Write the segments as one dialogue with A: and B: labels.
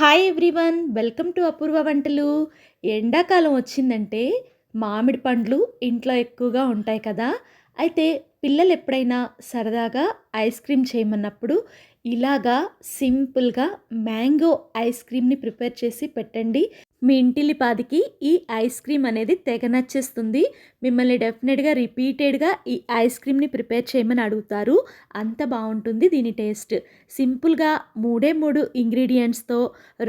A: Hi everyone welcome to Apoorva వంటలు. ఎండాకాలం వచ్చిందంటే మామిడి పండ్లు ఇంట్లో ఎక్కువగా ఉంటాయి కదా. అయితే పిల్లలు ఎప్పుడైనా సరదాగా ఐస్ క్రీమ్ చేయమన్నప్పుడు ఇలాగా సింపుల్గా మ్యాంగో ఐస్ క్రీమ్ని ప్రిపేర్ చేసి పెట్టండి. మీ ఇంటిల్లిపాదికి ఈ ఐస్ క్రీమ్ అనేది తెగ నచ్చేస్తుంది. మిమ్మల్ని డెఫినెట్గా రిపీటెడ్గా ఈ ఐస్ క్రీమ్ని ప్రిపేర్ చేయమని అడుగుతారు. అంత బాగుంటుంది దీని టేస్ట్. సింపుల్గా మూడే మూడు ఇంగ్రీడియంట్స్తో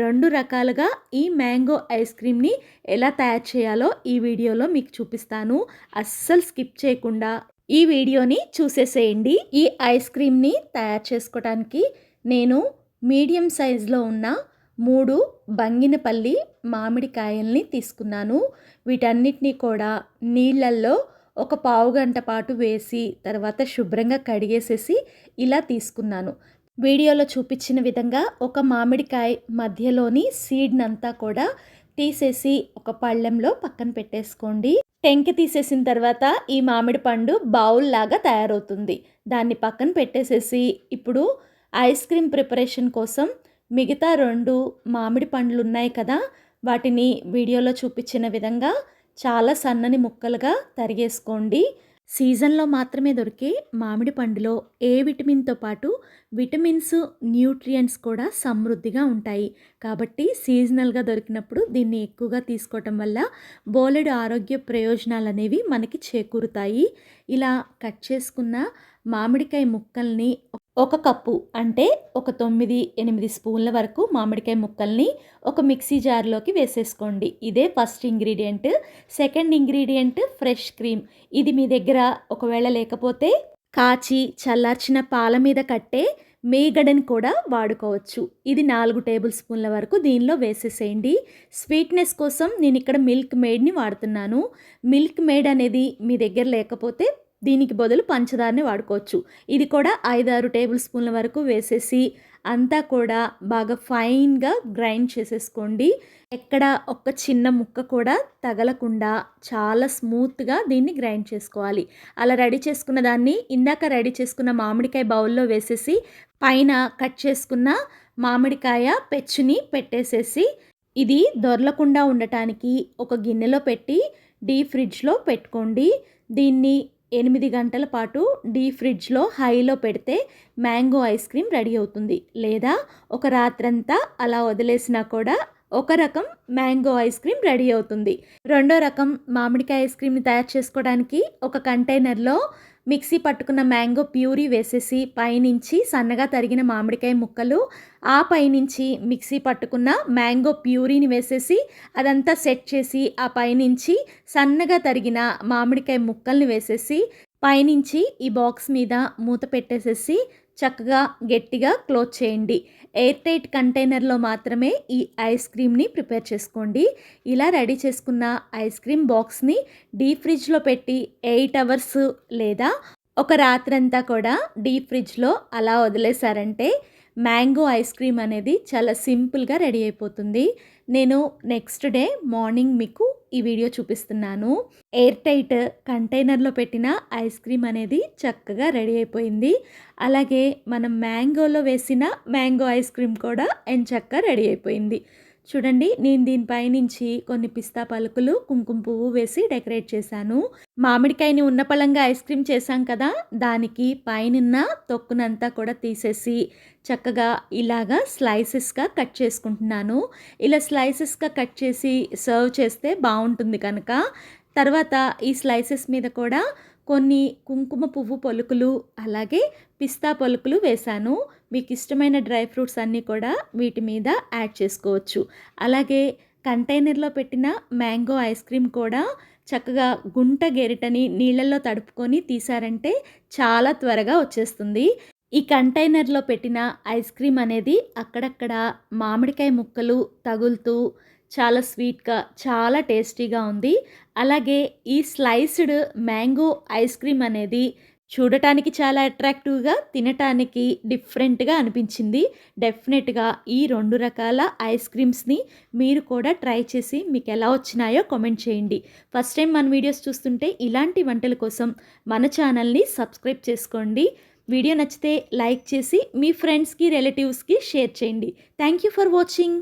A: రెండు రకాలుగా ఈ మ్యాంగో ఐస్ క్రీమ్ని ఎలా తయారు చేయాలో ఈ వీడియోలో మీకు చూపిస్తాను. అస్సలు స్కిప్ చేయకుండా ఈ వీడియోని చూసేసేయండి. ఈ ఐస్ క్రీమ్ని తయారు చేసుకోవడానికి నేను మీడియం సైజులో ఉన్న మూడు బంగినపల్లి మామిడికాయల్ని తీసుకున్నాను. వీటన్నిటినీ కూడా నీళ్ళల్లో ఒక పావు గంట పాటు వేసి తర్వాత శుభ్రంగా కడిగేసేసి ఇలా తీసుకున్నాను. వీడియోలో చూపించిన విధంగా ఒక మామిడికాయ మధ్యలోని సీడ్నంతా కూడా తీసేసి ఒక పళ్ళెంలో పక్కన పెట్టేసుకోండి. టెంకి తీసేసిన తర్వాత ఈ మామిడి పండు బౌల్ లాగా తయారవుతుంది. దాన్ని పక్కన పెట్టేసేసి ఇప్పుడు ఐస్ క్రీమ్ ప్రిపరేషన్ కోసం మిగతా రెండు మామిడి పండ్లు ఉన్నాయి కదా వాటిని వీడియోలో చూపించిన విధంగా చాలా సన్నని ముక్కలుగా తరిగేసుకోండి. సీజన్లో మాత్రమే దొరికే మామిడి పండులో ఏ విటమిన్తో పాటు విటమిన్స్ న్యూట్రియంట్స్ కూడా సమృద్ధిగా ఉంటాయి. కాబట్టి సీజనల్గా దొరికినప్పుడు దీన్ని ఎక్కువగా తీసుకోవటం వల్ల బోలెడు ఆరోగ్య ప్రయోజనాలు అనేవి మనకి చేకూరుతాయి. ఇలా కట్ చేసుకున్న మామిడికాయ ముక్కల్ని ఒక కప్పు అంటే ఒక తొమ్మిది ఎనిమిది స్పూన్ల వరకు మామిడికాయ ముక్కల్ని ఒక మిక్సీ జార్లోకి వేసేసుకోండి. ఇదే first ingredient. Second ingredient fresh cream. ఇది మీ దగ్గర ఒకవేళ లేకపోతే కాచి చల్లార్చిన పాల మీద కట్టే మేగడని కూడా వాడుకోవచ్చు. ఇది నాలుగు టేబుల్ స్పూన్ల వరకు దీనిలో వేసేసేయండి. స్వీట్నెస్ కోసం నేను ఇక్కడ మిల్క్ మేడ్ని వాడుతున్నాను. మిల్క్ మేడ్ అనేది మీ దగ్గర లేకపోతే దీనికి బదులు పంచదారని వాడుకోవచ్చు. ఇది కూడా ఐదారు టేబుల్ స్పూన్ల వరకు వేసేసి అంతా కూడా బాగా ఫైన్గా గ్రైండ్ చేసేసుకోండి. ఎక్కడ ఒక్క చిన్న ముక్క కూడా తగలకుండా చాలా స్మూత్గా దీన్ని గ్రైండ్ చేసుకోవాలి. అలా రెడీ చేసుకున్న దాన్ని ఇందాక రెడీ చేసుకున్న మామిడికాయ బౌల్లో వేసేసి పైన కట్ చేసుకున్న మామిడికాయ పెచ్చుని పెట్టేసేసి ఇది దొరలకుండా ఉండటానికి ఒక గిన్నెలో పెట్టి డీ ఫ్రిడ్జ్లో పెట్టుకోండి. దీన్ని ఎనిమిది గంటల పాటు డీ ఫ్రిడ్జ్లో హైలో పెడితే మ్యాంగో ఐస్ క్రీమ్ రెడీ అవుతుంది. లేదా ఒక రాత్రంతా అలా వదిలేసినా కూడా ఒక రకం మ్యాంగో ఐస్ క్రీమ్ రెడీ అవుతుంది. రెండో రకం మామిడికాయ ఐస్ క్రీమ్ని తయారు చేసుకోవడానికి ఒక కంటైనర్లో మిక్సీ పట్టుకున్న మ్యాంగో ప్యూరీ వేసేసి పైనుంచి సన్నగా తరిగిన మామిడికాయ ముక్కలు ఆ పైనుంచి మిక్సీ పట్టుకున్న మ్యాంగో ప్యూరీని వేసేసి అదంతా సెట్ చేసి ఆ పైనుంచి సన్నగా తరిగిన మామిడికాయ ముక్కల్ని వేసేసి పైనుంచి ఈ బాక్స్ మీద మూత పెట్టేసేసి చక్కగా గట్టిగా క్లోజ్ చేయండి. ఎయిర్ టైట్ కంటైనర్లో మాత్రమే ఈ ఐస్ క్రీమ్ని ప్రిపేర్ చేసుకోండి. ఇలా రెడీ చేసుకున్న ఐస్ క్రీమ్ బాక్స్ని డీప్ ఫ్రిడ్జ్లో పెట్టి ఎయిట్ అవర్స్ లేదా ఒక రాత్రంతా కూడా డీప్ ఫ్రిడ్జ్లో అలా వదిలేశారంటే మ్యాంగో ఐస్ క్రీమ్ అనేది చాలా సింపుల్గా రెడీ అయిపోతుంది. నేను నెక్స్ట్ డే మార్నింగ్ మీకు ఈ వీడియో చూపిస్తున్నాను. ఎయిర్ టైట్ కంటైనర్లో పెట్టిన ఐస్ క్రీమ్ అనేది చక్కగా రెడీ అయిపోయింది. అలాగే మనం మ్యాంగోలో వేసిన మ్యాంగో ఐస్ క్రీమ్ కూడా ఎంచక్క రెడీ అయిపోయింది. చూడండి నేను దీనిపైనుంచి కొన్ని పిస్తా పలుకులు కుంకుమ పువ్వు వేసి డెకరేట్ చేశాను. మామిడికాయని ఉన్న పళ్ళంగా ఐస్ క్రీమ్ చేశాం కదా దానికి పైన తొక్కునంతా కూడా తీసేసి చక్కగా ఇలాగా స్లైసెస్గా కట్ చేసుకుంటున్నాను. ఇలా స్లైసెస్గా కట్ చేసి సర్వ్ చేస్తే బాగుంటుంది కనుక. తర్వాత ఈ స్లైసెస్ మీద కూడా కొన్ని కుంకుమ పువ్వు పలుకులు అలాగే పిస్తా పలుకులు వేశాను. మీకు ఇష్టమైన డ్రై ఫ్రూట్స్ అన్నీ కూడా వీటి మీద యాడ్ చేసుకోవచ్చు. అలాగే కంటైనర్లో పెట్టిన మ్యాంగో ఐస్ క్రీమ్ కూడా చక్కగా గుంట గెరిటని నీళ్ళల్లో తడుపుకొని తీసారంటే చాలా త్వరగా వచ్చేస్తుంది. ఈ కంటైనర్లో పెట్టిన ఐస్ క్రీమ్ అనేది అక్కడక్కడ మామిడికాయ ముక్కలు తగులుతూ చాలా స్వీట్గా చాలా టేస్టీగా ఉంది. అలాగే ఈ స్లైస్డ్ మ్యాంగో ఐస్ క్రీమ్ అనేది చూడటానికి చాలా అట్రాక్టివ్గా తినటానికి డిఫరెంట్గా అనిపించింది. డెఫినెట్గా ఈ రెండు రకాల ఐస్ క్రీమ్స్ని మీరు కూడా ట్రై చేసి మీకు ఎలా వచ్చినాయో కామెంట్ చేయండి. ఫస్ట్ టైం మన వీడియోస్ చూస్తుంటే ఇలాంటి వంటల కోసం మన ఛానల్ని సబ్స్క్రైబ్ చేసుకోండి. వీడియో నచ్చితే లైక్ చేసి మీ ఫ్రెండ్స్కి రిలేటివ్స్కి షేర్ చేయండి. Thank you for watching.